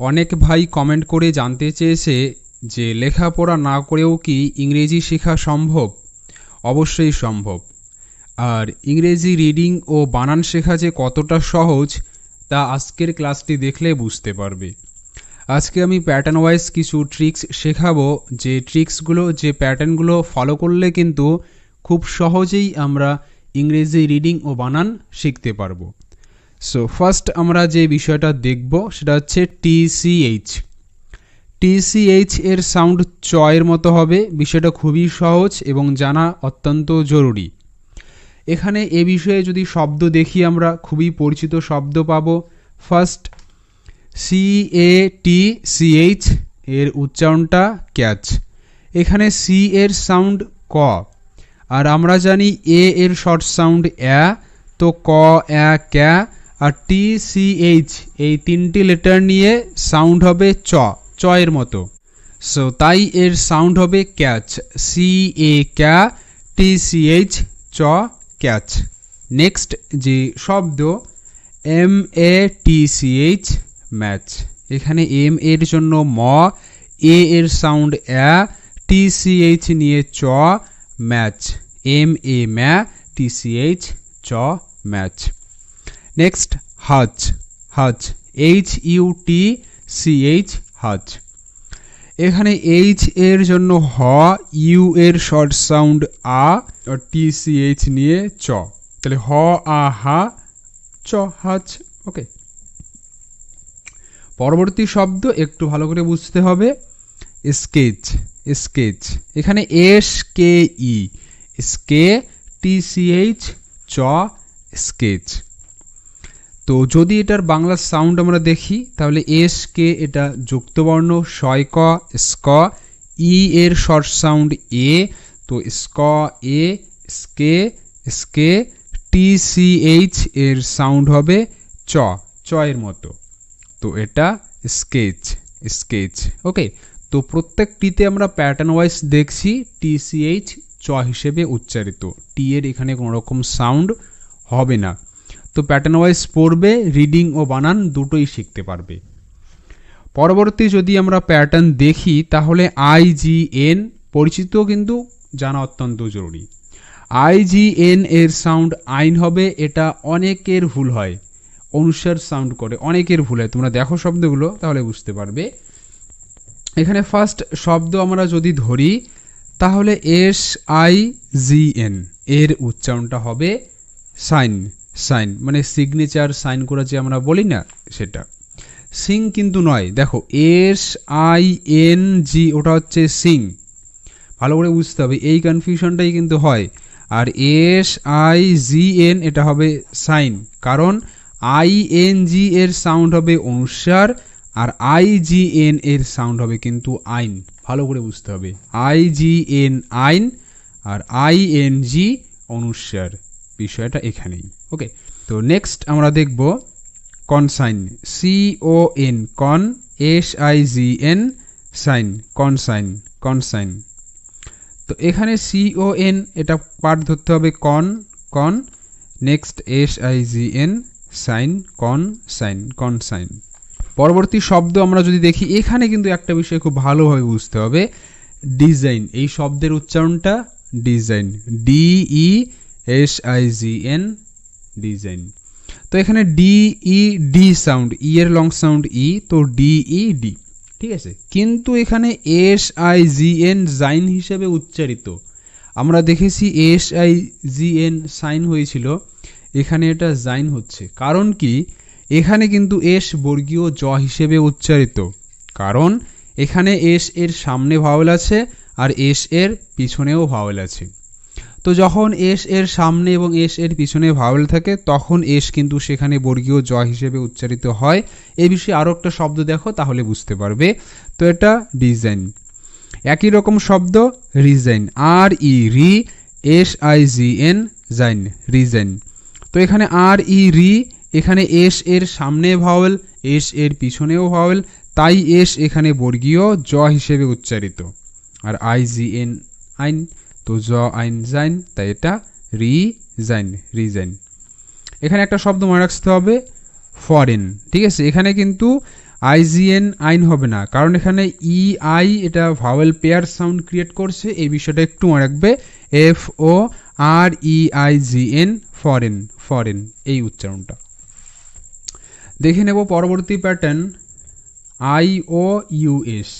অনেক ভাই কমেন্ট করে জানতে চেয়েছে যে লেখাপড়া না করেও কি ইংরেজি শেখা সম্ভব? অবশ্যই সম্ভব। আর ইংরেজি রিডিং ও বানান শেখা যে কতটা সহজ, তা আজকের ক্লাসটি দেখলে বুঝতে পারবে। আজকে আমি প্যাটার্ন ওয়াইজ কিছু ট্রিক্স শেখাবো। যে ট্রিক্সগুলো যে প্যাটার্নগুলো ফলো করলে কিন্তু খুব সহজেই আমরা ইংরেজি রিডিং ও বানান শিখতে পারব। সো ফার্স্ট আমরা যে বিষয়টা দেখব, সেটা হচ্ছে টিসিএইচ টিসিএইচ এর সাউন্ড চয়ের মতো হবে, বিষয়টা খুবই সহজ এবং জানা অত্যন্ত জরুরি। এখানে এ বিষয়ে যদি শব্দ দেখি আমরা, খুবই পরিচিত শব্দ পাব। First C A T CH এর উচ্চারণটা ক্যাচ এখানে সি এর সাউন্ড ক। আর আমরা জানি এ এর শর্ট সাউন্ড অ্যা, তো ক, অ্যা, ক্যা আর টি সি এইচ এই তিনটি লেটার নিয়ে সাউন্ড হবে চ চ এর মতো। সো তাই এর সাউন্ড হবে ক্যাচ সি এ ক্যা টি সি এইচ চ ক্যাচ নেক্সট যে শব্দ M A T C H match এখানে এম এর জন্য ম এ এর সাউন্ড অ্যা টি সি এইচ নিয়ে চ ম্যাচ এম এ ম্যা টি সি এইচ চ match next hutch hutch H U T C H hutch এখানে এইচ এর জন্য হ ইউ এর শর্ট সাউন্ড আ টি সি এইচ নিয়ে চ। তাহলে হ, আ, হা, চ হাচ ওকে পরবর্তী শব্দ একটু ভালো করে বুঝতে হবে। স্কেচ স্কেচ এখানে এস কে ই স্কে টি সি এইচ চ স্কেচ তো যদি এটার বাংলা সাউন্ড আমরা দেখি, তাহলে এস কে এটা যুক্তবর্ণ শয় ক, স্ক, ই এর শর্ট সাউন্ড এ, তো স্ক এ, স্কে স্কে, টি সি এইচ এর সাউন্ড হবে চ চ এর মতো। তো এটা স্কেচ স্কেচ ওকে তো প্রত্যেকটিতে আমরা প্যাটার্ন ওয়াইজ দেখছি টিসিএইচ চ হিসেবে উচ্চারিত। টি এর এখানে কোনো রকম সাউন্ড হবে না। তো প্যাটার্ন ওয়াইজ পড়বে রিডিং ও বানান দুটোই শিখতে পারবে। পরবর্তী যদি আমরা প্যাটার্ন দেখি, তাহলে আইজিএন পরিচিত কিন্তু জানা অত্যন্ত জরুরি। আইজিএন এর সাউন্ড আইন হবে, এটা অনেকের ভুল হয়। অনুসার সাউন্ড করে, অনেকের ভুল হয়। তোমরা দেখো শব্দগুলো, তাহলে বুঝতে পারবে। এখানে ফার্স্ট শব্দ আমরা যদি ধরি, তাহলে এস আই জি এন এর উচ্চারণটা হবে সাইন। সাইন মানে সিগনেচার সাইন করা যে আমরা বলি না সেটা। সিং কিন্তু নয়। দেখো, এস আই এন জি, ওটা হচ্ছে সিং। ভালো করে বুঝতে হবে, এই কনফিউশনটাই কিন্তু হয়। আর এস আই জি এন, এটা হবে সাইন। কারণ আই এন জি এর সাউন্ড হবে অনুসার, আর আই জি এন এর সাউন্ড হবে কিন্তু আইন। ভালো করে বুঝতে হবে। আই জি এন আইন, আর আই এন জি অনুসার। বিষয়টা এখানেই। ওকে তো নেক্সট আমরা দেখব consign C O N con S I G N sign consign consign তো এখানে সি ও এন এটা পাঠ ধরতে হবে con con next S I G N sign con sign con sign পরবর্তী শব্দ আমরা যদি দেখি, এখানে কিন্তু একটা বিষয় খুব ভালোভাবে বুঝতে হবে। ডিজাইন এই শব্দের উচ্চারণটা design D E S I G N design তো এখানে D E D sound E এর লং সাউন্ড ই তো ডি ই ডি ঠিক আছে? কিন্তু এখানে এস আই জি এন জাইন হিসেবে উচ্চারিত। আমরা দেখেছি S I G N sign হয়েছিল, এখানে এটা জাইন হচ্ছে। কারণ কি? এখানে কিন্তু এস বর্গীয় জ হিসেবে উচ্চারিত। কারণ এখানে এস এর সামনে ভাওয়েল আছে আর এস এর পিছনেও ভাওয়েল আছে। তো যখন এস এর সামনে এবং এস এর পিছনে ভাওয়েল থাকে, তখন এস কিন্তু সেখানে বর্গীয় জ হিসেবে উচ্চারিত হয়। এই বিষয়ে আরও একটা শব্দ দেখো, তাহলে বুঝতে পারবে। তো এটা ডিজাইন। একই রকম শব্দ, রিজাইন। আর ই, রি, এস, আই, জি, এন, জাইন, রিজাইন। তো এখানে আর ই, রি, এখানে এস এর সামনে ভাওয়েল, এস এর পিছনেও ভাওয়েল, তাই এস এখানে বর্গীয় জ হিসেবে উচ্চারিত। আর আই, জি, এন, আইন। তো জ আইন জাইন, তাই এটা রি জাইন রিজাইন এখানে একটা শব্দ মনে রাখতে হবে ফরেন ঠিক আছে? এখানে কিন্তু আইজিএন আইন হবে না, কারণ এখানে ই আই, এটা ভাওয়েল পেয়ার সাউন্ড ক্রিয়েট করছে, এই বিষয়টা একটু মনে রাখবে F O R E I G N foreign foreign এই উচ্চারণটা। দেখে নেব পরবর্তী pattern I O U S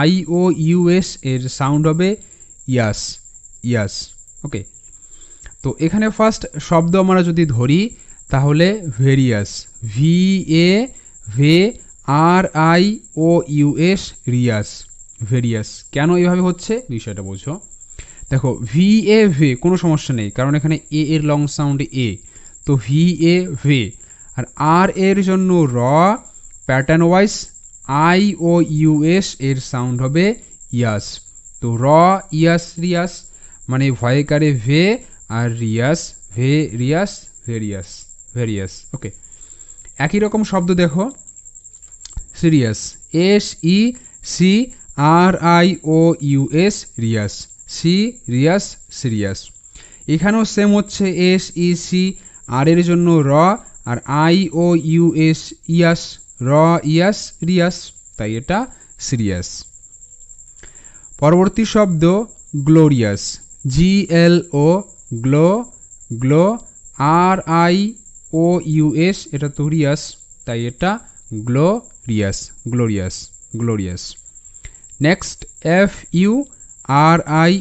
I O U S এর সাউন্ড হবে ইয়াস। ইয়াস ওকে তো এখানে ফার্স্ট শব্দ আমরা যদি ধরি, তাহলে various V A we R I O U S Riya's various কেন এভাবে হচ্ছে? বিষয়টা বোঝো। দেখো ভি এ ভে কোনো সমস্যা নেই, কারণ এখানে এ এর লং সাউন্ড এ তো ভি এ ভে আর আর এর জন্য র pattern wise I O US এর সাউন্ড হবে ইয়াস তো র ইয়াস রিয়াস মানে ভয়কারে ভে আর রিয়াস, ভে রিয়াস ভেরিয়াস ভেরিয়াস ওকে একই রকম শব্দ দেখো। Serious, S E C R I O U S Riya's, সি রিয়াস, সিরিয়াস। এখানেও সেম হচ্ছে এস ই সি আর এর জন্য র আর আই ও ইউএস ইয়াস, র ইয়াস, রিয়াস, তাই এটা সিরিয়াস। পরবর্তী শব্দ, গ্লোরিয়াস। জি এল ও গ্লো glow R I O U S এটা তো রিয়াস তাই এটা glorious glorious glorious next F U R I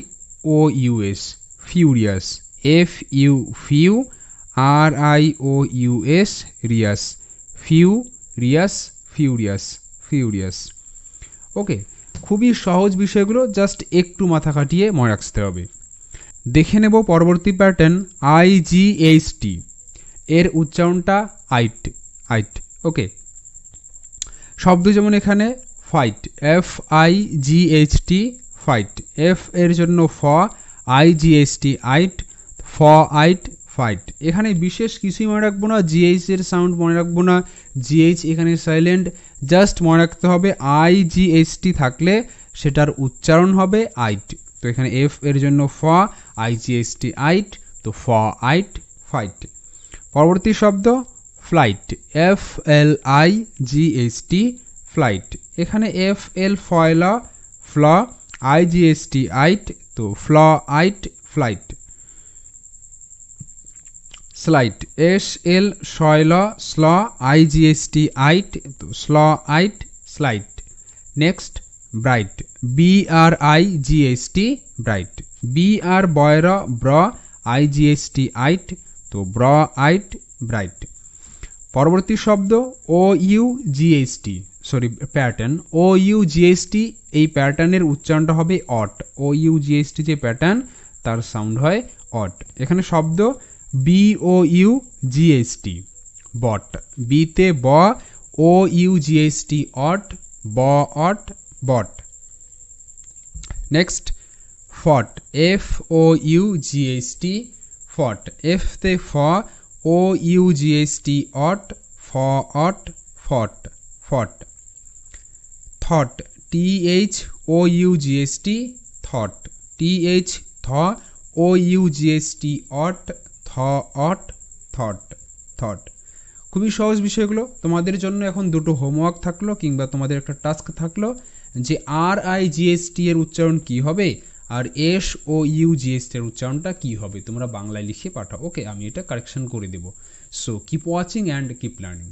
O U S furious F U few R I O U S Riya's ফিউ রিয়াস ফিউরিয়াস ফিউরিয়াস ওকে খুবই সহজ বিষয়গুলো জাস্ট একটু মাথা খাটিয়ে মনে রাখতে হবে। দেখে নেব পরবর্তী pattern I G H T এর উচ্চারণটা আইট আইট ওকে শব্দ যেমন এখানে fight F I G H T fight F এর জন্য ফ আই জি এইচ টি আইট ফ আইট ফাইট এখানে বিশেষ কিছুই মনে রাখব না জিএইচ এর সাউন্ড মনে রাখব না জিএইচ এখানে সাইলেন্ট জাস্ট মনে রাখতে হবে আই জি এইচ টি থাকলে সেটার উচ্চারণ হবে আইট তো এখানে এফ এর জন্য ফ আই জি এইচ টি আইট তো ফ আইট ফাইট পরবর্তী শব্দ flight F L I G H T flight এখানে এফ এল ফয়লা ফ্ল আই জি এইচ টি আইট তো ফ্ল আইট ফ্লাইট স্লাইট এস এল শয়ল স্ল আই জি এইচ টি আইট তো স্ল eight slight next bright. B R I G S T bright. B R বয়র, ব্র আই জি এস টি আইট। তো ব্র, আইট, ব্রাইট। পরবর্তী শব্দ O U GST sorry pattern O U G S T এই প্যাটার্নের উচ্চারণটা হবে ought O U G S T যে প্যাটার্ন, তার সাউন্ড হয় অট এখানে শব্দ B O U G S T bought বিতে ব O U G S T ought ব ought bought next fought F O U GST fought F তে ফ ও ইউ জিএসটি অট ফ ought fought fought thought T H O U GST thought T H থ O U GST ought থ ought thought thought খুবই সহজ বিষয়গুলো। তোমাদের জন্য এখন দুটো হোমওয়ার্ক থাকল কিংবা তোমাদের একটা টাস্ক থাকল। যে আর আই জিএসটি এর উচ্চারণ কি হবে? আর এস ও ইউ জিএসটি এর উচ্চারণটা কি হবে? তোমরা বাংলায় লিখে পাঠাও। ওকে আমি এটা কারেকশন করে দেবো। So keep watching and keep learning